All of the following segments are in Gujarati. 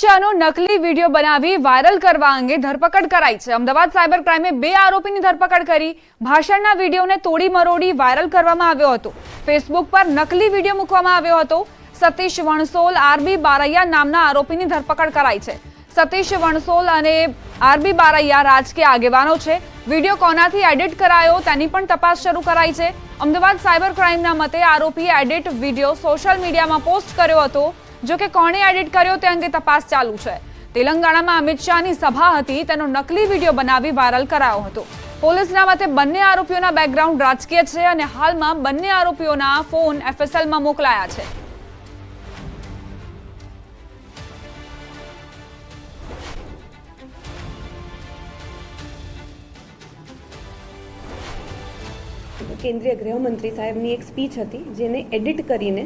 શાહનો નકલી વીડિયો બનાવી વાયરલ કરવા અંગે ધરપકડ કરાઈ છે. અમદાવાદ સાયબર ક્રાઇમે બે આરોપીની ધરપકડ કરી. ભાષણના વિડીયોને તોડી મરોડી વાયરલ કરવામાં આવ્યો હતો. ફેસબુક પર નકલી વીડિયો મૂકવામાં આવ્યો હતો. સતીશ વણસોલ આરબી બારૈયા નામના આરોપીની ધરપકડ કરાઈ છે. સતીશ વણસોલ અને આરબી બારૈયા રાજકીય આગેવાનો છે. વીડિયો કોનાથી એડિટ કરાયો તેની પણ તપાસ શરૂ કરાઈ છે. અમદાવાદ સાયબર ક્રાઇમના મતે આરોપીએ એડિટ વીડિયો સોશિયલ મીડિયામાં પોસ્ટ કર્યો હતો. જો કે કોણે એડિટ કર્યો તે અંગે તપાસ ચાલુ છે. તેલંગાણામાં અમિત શાહની સભા હતી, તેનો નકલી વીડિયો બનાવી વાયરલ કરાયો હતો. પોલીસના મતે બંને આરોપીઓના બેકગ્રાઉન્ડ રાજકીય છે અને હાલમાં બંને આરોપીઓના ફોન એફએસએલમાં મોકલાયા છે. કેન્દ્રીય ગૃહમંત્રી સાહેબની એક સ્પીચ હતી, જેને એડિટ કરીને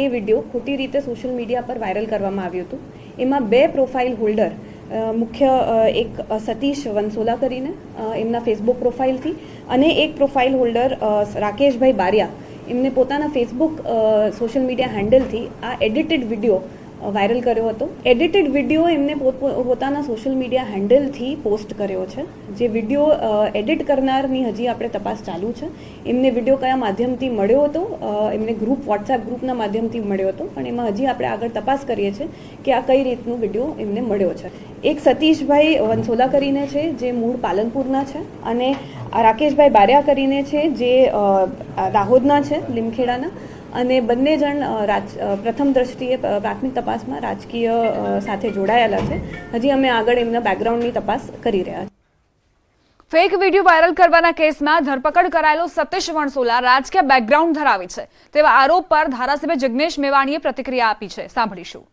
એ વીડિયો ખોટી રીતે સોશિયલ મીડિયા પર વાયરલ કરવામાં આવ્યું હતું. એમાં બે પ્રોફાઇલ હોલ્ડર મુખ્ય એક સતીશ વંસોલા કરીને એમના ફેસબુક પ્રોફાઇલથી અને એક પ્રોફાઇલ હોલ્ડર રાકેશભાઈ બારિયા. એમને પોતાના ફેસબુક સોશિયલ મીડિયા હેન્ડલથી આ એડિટેડ વીડિયો વાયરલ કર્યો હતો. એડિટેડ વીડિયો એમને પોત- પોતાના સોશિયલ મીડિયા હેન્ડલથી પોસ્ટ કર્યો છે. જે વીડિયો એડિટ કરનારની હજી આપણે તપાસ ચાલુ છે. એમને વીડિયો કયા માધ્યમથી મળ્યો હતો? એમને ગ્રુપ વોટ્સએપ ગ્રુપના માધ્યમથી મળ્યો હતો. પણ એમાં હજી આપણે આગળ તપાસ કરીએ છીએ કે આ કઈ રીતનો વીડિયો એમને મળ્યો છે. એક સતીશભાઈ વંસોલા કરીને છે, જે મૂળ પાલનપુરના છે. અને રાકેશભાઈ બારિયા કરીને છે, જે દાહોદના છે, લીમખેડાના. અને બંને જણ રાજ પ્રથમ દ્રષ્ટિએ પ્રાથમિક તપાસમાં રાજકીય સાથે જોડાયેલા છે. હજી અમે આગળ એમના બેકગ્રાઉન્ડની તપાસ કરી રહ્યા છીએ. ફેક વીડિયો વાયરલ કરવાના કેસમાં ધરપકડ કરાયેલો સતીશ વણસોલા રાજકીય બેકગ્રાઉન્ડ ધરાવે છે. તેવા આરોપ પર ધારાસભ્ય જિજ્ઞેશ મેવાણીએ પ્રતિક્રિયા આપી છે. સાંભળીશું.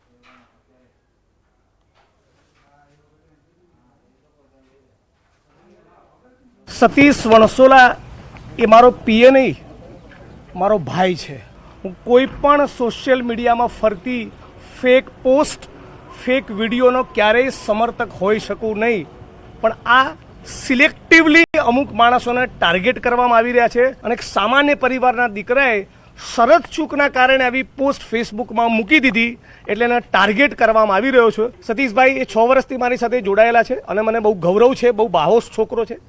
સતીશ વણસોલા એ મારો પીએ નહીં મારો ભાઈ છે. હું કોઈ પણ સોશિયલ મીડિયામાં ફરતી ફેક પોસ્ટ ફેક વિડીયોનો ક્યારેય સમર્થક હોઈ શકું નહીં. પણ આ સિલેક્ટિવલી અમુક માણસોને ટાર્ગેટ કરવામાં આવી રહ્યા છે અને એક સામાન્ય પરિવારના દીકરાએ શરત ચૂકના કારણે આવી પોસ્ટ ફેસબુકમાં મૂકી દીધી એટલે એને ટાર્ગેટ કરવામાં આવી રહ્યો છે. સતીશભાઈ, એ છ વર્ષથી મારી સાથે જોડાયેલા છે અને મને બહુ ગૌરવ છે, બહુ બાહોશ છોકરો છે.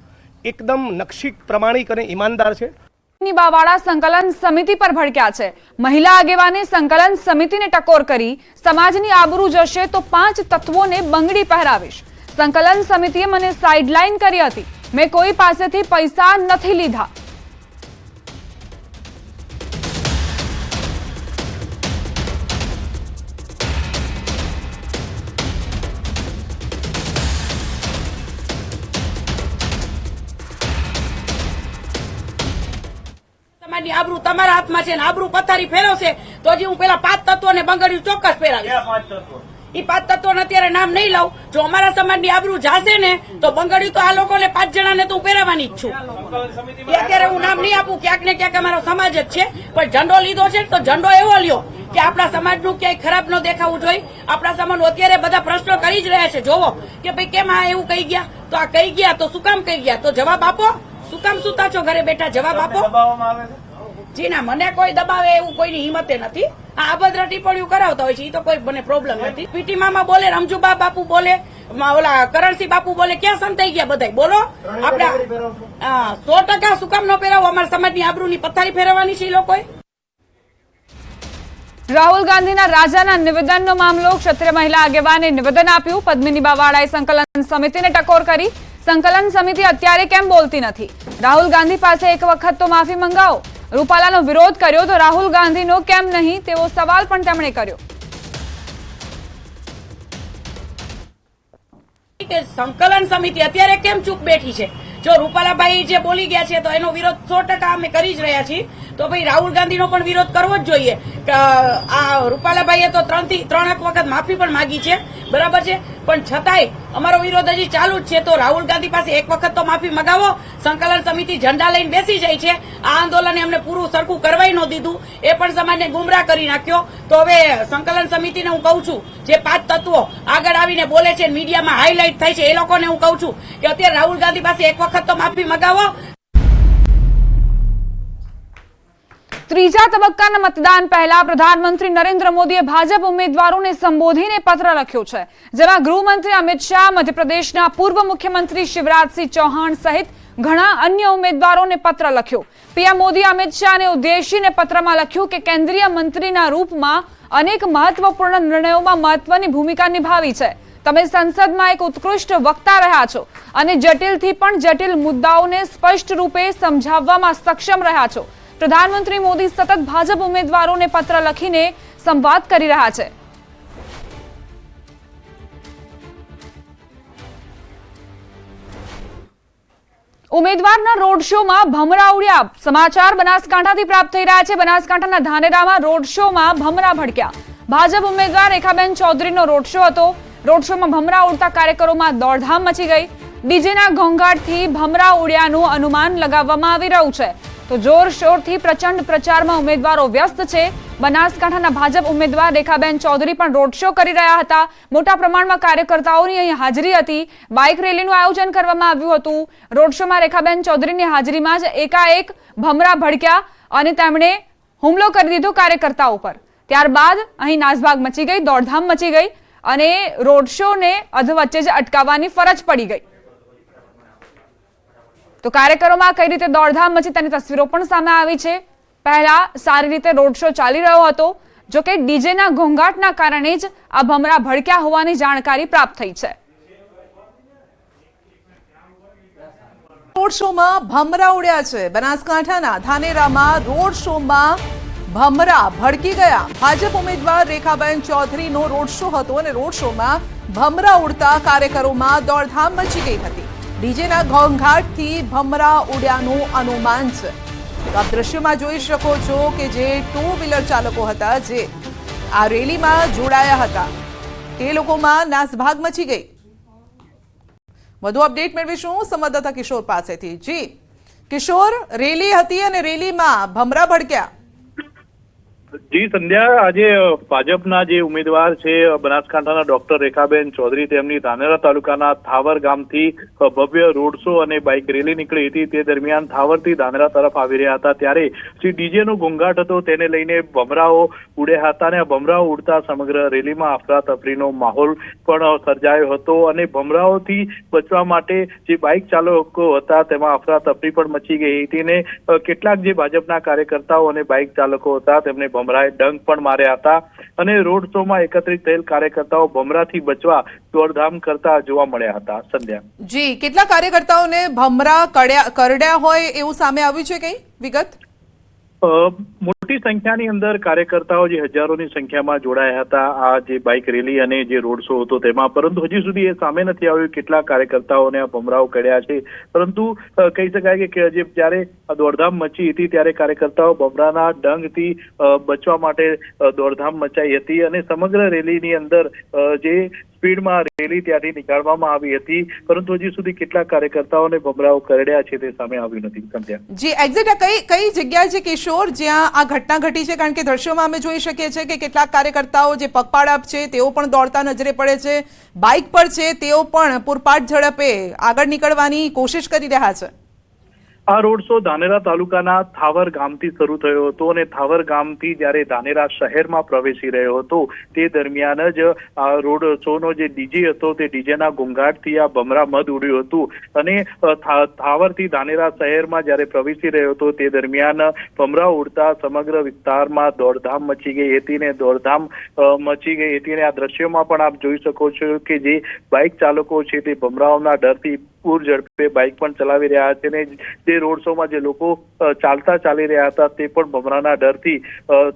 એકદમ નક્ષિક પ્રમાણિક અને ઈમાનદાર છે. ની બાવાળા સંકલન સમિતિ પર ભડક્યા છે. મહિલા આગેવાને સંકલન સમિતિને ટકોર કરી, સમાજની આબરૂ જશે તો પાંચ તત્વોને બંગડી પહેરાવીશ. સંકલન સમિતિએ મને સાઇડલાઇન કરી હતી. મેં કોઈ પાસેથી પૈસા નથી લીધા. સમાજની આબરૂ તમારા હાથમાં છે ને આબરૂ પથારી ફેરવશે તો હજી હું પેલા પાંચ તત્વોને બંગડ્યું ચોક્કસ ફેરાવીશ. એ પાંચ તત્વોને અત્યારે નામ નહીં લઉં. જો અમારા સમાજની આબરૂ જાશે ને તો બંગડ્યું તો આ લોકોને પાંચ જણાને તો હું પહેરાવાની જ છું. એ અત્યારે હું નામ નહીં આપું ક્યાંક ને ક્યાંક અમારો સમાજ જ છે. પણ ઝંડો લીધો છે તો ઝંડો એવો લ્યો કે આપણા સમાજનું ક્યાંય ખરાબ ન દેખાવું જોઈએ. આપણા સમાજનું અત્યારે બધા પ્રશ્નો કરી જ રહ્યા છે. જોવો કે ભાઈ કેમ આ એવું કહી ગયા? તો આ કહી ગયા તો શું કામ કહી ગયા? તો જવાબ આપો. શું કામ સુતા છો ઘરે બેઠા? જવાબ આપો. જી ના મને કોઈ દબાવે એવું કોઈની હિંમતે નથી. આ અભદ્ર ટિપ્પણીઓ કરાવતા હોય છે એ તો કોઈ મને પ્રોબ્લેમ નથી. પીટી મામા બોલે રમજુબા બાપુ બોલે ઓલા કરણસિંહ બાપુ બોલે ક્યાં સંતાઈ ગયા બધા બોલો આપણે હા, સો ટકા સુકામ નો પહેરાવો અમારા સમાજની આબરૂની પથારી ફેરવવાની છે એ લોકોએ. રાહુલ ગાંધીના રાજાના નિવેદનનો મામલો ક્ષત્રિય મહિલા આગેવાને નિવેદન આપ્યું. પદ્મિની બાવાળાએ સંકલન સમિતિને ટકોર કરી. સંકલન સમિતિ અત્યારે કેમ બોલતી નથી? રાહુલ ગાંધી પાસે એક વખત તો માફી મંગાવો. રૂપાલાનો વિરોધ કર્યો તો રાહુલ ગાંધીનો કેમ નહીં તેવો સવાલ પણ તેમણે કર્યો. કે સંકલન સમિતિ અત્યારે કેમ ચૂપ બેઠી છે? જો રૂપાલાભાઈ જે બોલી ગયા છે તો એનો વિરોધ સો ટકા અમે કરી જ રહ્યા છીએ. તો ભાઈ રાહુલ ગાંધીનો પણ વિરોધ કરવો જ જોઈએ. આ રૂપાલાભાઈએ તો ત્રણથી, ત્રણ એક વખત માફી પણ માંગી છે. બરાબર છે? પણ છતાંય અમારો વિરોધ હજી ચાલુ જ છે. તો રાહુલ ગાંધી પાસે એક વખત તો માફી મગાવો. સંકલન સમિતિ ઝંડા લઈને બેસી જાય છે. આ આંદોલને અમને પૂરું સરખું કરવાય ન દીધું. એ પણ સમાજને ગુમરાહ કરી નાખ્યો. તો હવે સંકલન સમિતિને હું કહું છું, જે પાંચ તત્વો આગળ આવીને બોલે છે, મીડિયામાં હાઇલાઇટ થાય છે, એ લોકોને હું કહું છું કે અત્યારે રાહુલ ગાંધી પાસે એક વખત તો માફી મગાવો. ત્રીજા તબક્કાના મતદાન પહેલા પ્રધાનમંત્રી નરેન્દ્ર મોદીએ ભાજપ ઉમેદવારોને સંબોધીને પત્ર લખ્યો છે, જેમાં ગૃહમંત્રી અમિત શાહ, મધ્યપ્રદેશના પૂર્વ મુખ્યમંત્રી શિવરાજસિંહ ચૌહાણ સહિત ઘણા અન્ય ઉમેદવારોને પત્ર લખ્યો. પીએમ મોદી અમિત શાહને ઉદ્દેશીને પત્રમાં લખ્યું કે કેન્દ્રીય મંત્રીના રૂપમાં અનેક મહત્વપૂર્ણ નિર્ણયોમાં મહત્વની ભૂમિકા નિભાવી છે. તમે સંસદમાં એક ઉત્કૃષ્ટ વક્તા રહ્યા છો અને જટિલથી પણ જટિલ મુદ્દાઓને સ્પષ્ટ રૂપે સમજાવવામાં સક્ષમ રહ્યા છો. પ્રધાનમંત્રી મોદી સતત ભાજપ ઉમેદવારોને પત્ર લખીને સંવાદ કરી રહ્યા છે. ઉમેદવારના રોડ શોમાં ભમરા ઉડ્યા. સમાચાર બનાસકાંઠાથી પ્રાપ્ત થઈ રહ્યા છે. બનાસકાંઠાના ધાનેરામાં રોડ શોમાં ભમરા ભડક્યા. ભાજપ ઉમેદવાર રેખાબેન ચૌધરીનો રોડ શો હતો. રોડ શોમાં ભમરા ઉડતા કાર્યકરોમાં દોડધામ મચી ગઈ. ડીજેના ઘોંઘાટથી ભમરા ઉડ્યાનું અનુમાન લગાવવામાં આવી રહ્યું છે. તો જોરશોરથી પ્રચંડ પ્રચારમાં ઉમેદવારો વ્યસ્ત છે. બનાસકાંઠાના ભાજપ ઉમેદવાર રેખાબેન ચૌધરી પણ રોડ શો કરી રહ્યા હતા. મોટા પ્રમાણમાં કાર્યકર્તાઓની અહીં હાજરી હતી. બાઇક રેલીનું આયોજન કરવામાં આવ્યું હતું. રોડ શોમાં રેખાબેન ચૌધરીની હાજરીમાં જ એકાએક ભમરા ભડક્યા અને તેમણે હુમલો કરી દીધો કાર્યકર્તાઓ પર. ત્યારબાદ અહીં નાસભાગ મચી ગઈ, દોડધામ મચી ગઈ અને રોડ શોને અધવચ્ચે જ અટકાવવાની ફરજ પડી ગઈ. તો કાર્યકરોમાં કઈ રીતે દોડધામ મચી તેની તસવીરો પણ સામે આવી છે. પહેલા સારી રીતે રોડ શો ચાલી રહ્યો હતો, જો કે ડીજેના ઘોંઘાટના કારણે જ આ ભમરા ભડક્યા હોવાની જાણકારી પ્રાપ્ત થઈ છે. રોડ શોમાં ભમરા ઉડ્યા છે. બનાસકાંઠાના ધાનેરામાં રોડ શોમાં ભમરા ભડકી ગયા. ભાજપ ઉમેદવાર રેખાબેન ચૌધરીનો રોડ શો હતો અને રોડ શોમાં ભમરા ઉડતા કાર્યકરોમાં દોડધામ મચી ગઈ હતી. ડીજેના ઘોંઘાટથી ભમરા ઉડ્યાનું અનુમાન છે. આપ દ્રશ્યમાં જોઈ શકો છો કે જે ટુ વ્હીલર ચાલકો હતા જે આ રેલીમાં જોડાયા હતા. તે લોકોમાં નાસભાગ મચી ગઈ. વધુ અપડેટ મેળવીશું સંવાદદાતા કિશોર પાસેથી. જી, કિશોર, રેલી હતી અને રેલીમાં ભમરા ભડક્યા. જી, સંધ્યા, આજે ભાજપના જે ઉમેદવાર છે બનાસકાંઠાના ડોક્ટર રેખાબેન ચૌધરી, તેમની ધાનેરા તાલુકાના થાવર ગામથી ભવ્ય રોડ શો અને બાઇક રેલી નીકળી હતી. તે દરમિયાન થાવરથી ધાનેરા તરફ આવી રહ્યા હતા. ત્યારે જે ડીજેનો ઘોંઘાટ હતો. તેને લઈને ભમરાઓ ઉડ્યા હતા અને ભમરાઓ ઉડતા સમગ્ર રેલીમાં અફરાતફરીનો માહોલ પણ સર્જાયો હતો અને ભમરાઓથી બચવા માટે જે બાઇક ચાલકો હતા, તેમાં અફરાતફરી પણ મચી ગઈ હતી અને કેટલાક જે ભાજપના કાર્યકર્તાઓ અને બાઇક ચાલકો હતા, તેમને ભમરાએ ડંક પણ માર્યા હતા અને રોડ શોમાં એકત્રિત થયેલ કાર્યકર્તાઓ ભમરાથી બચવા દોડધામ કરતા જોવા મળ્યા હતા. સંધ્યા. જી, કેટલા કાર્યકર્તાઓને ભમરા કરડ્યા હોય એવું સામે આવ્યું છે કઈ વિગત? મોટી સંખ્યાની અંદર કાર્યકર્તાઓ જે હજારોની સંખ્યામાં જોડાયા હતા, આ જે બાઇક રેલી અને જે રોડ શો હતો તેમાં, પરંતુ હજી સુધી એ સામે નથી આવ્યું. કેટલા કાર્યકર્તાઓને આ ભમરાઓ કર્યા છે. પરંતુ કહી શકાય કે જે જ્યારે દોડધામ મચી હતી, ત્યારે કાર્યકર્તાઓ ભમરાના ડંગથી બચવા માટે દોડધામ મચાઈ હતી અને સમગ્ર રેલીની અંદર જે સ્પીડમાં રેલી ત્યાંથી નીકાળવામાં આવી હતી. પરંતુ હજી સુધી કેટલા કાર્યકર્તાઓને ભમરાઓ કરડ્યા છે તે સામે આવ્યું નથી. સંધ્યા. જી એક્ઝેક્ટ કઈ કઈ જગ્યા છે કિશોર જ્યાં આ ઘટના ઘટી છે? કારણ કે દ્રશ્યોમાં અમે જોઈ શકીએ છીએ કે કેટલાક કાર્યકર્તાઓ જે પગપાળા છે, તેઓ પણ દોડતા નજરે પડે છે. બાઇક પર છે, તેઓ પણ પૂરપાટ ઝડપે આગળ નીકળવાની કોશિશ કરી રહ્યા છે. આ રોડ શો ધાનેરા તાલુકાના થાવર ગામથી શરૂ થયો હતો અને થાવર ગામથી જ્યારે ધાનેરા શહેરમાં પ્રવેશી રહ્યો હતો, તે દરમિયાન જ આ રોડ શોનો જે ડીજે હતો તે ડીજેના ઘોંઘાટથી આ ભમરા મધ ઉડ્યું હતું. અને થાવરથી ધાનેરા શહેરમાં જ્યારે પ્રવેશી રહ્યો હતો, તે દરમિયાન ભમરા ઉડતા સમગ્ર વિસ્તારમાં દોડધામ મચી ગઈ હતી ને દોડધામ મચી ગઈ હતી અને આ દ્રશ્યોમાં પણ આપ જોઈ શકો છો કે જે બાઇક ચાલકો છે તે ભમરાઓના ડરથી પૂર ઝડપે બાઇક પણ ચલાવી રહ્યા છે ને જે રોડ શોમાં જે લોકો ચાલતા ચાલી રહ્યા હતા તે પણ ભમરાના ડરથી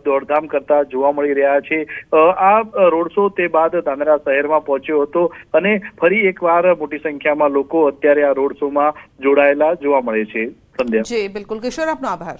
દોડધામ કરતા જોવા મળી રહ્યા છે. આ રોડ શો તે બાદ ધાનેરા શહેરમાં પહોંચ્યો હતો અને ફરી એકવાર મોટી સંખ્યામાં લોકો અત્યારે આ રોડ શોમાં જોડાયેલા જોવા મળે છે. સંધ્યા. જી, બિલકુલ. કિશોર, આપનો આભાર.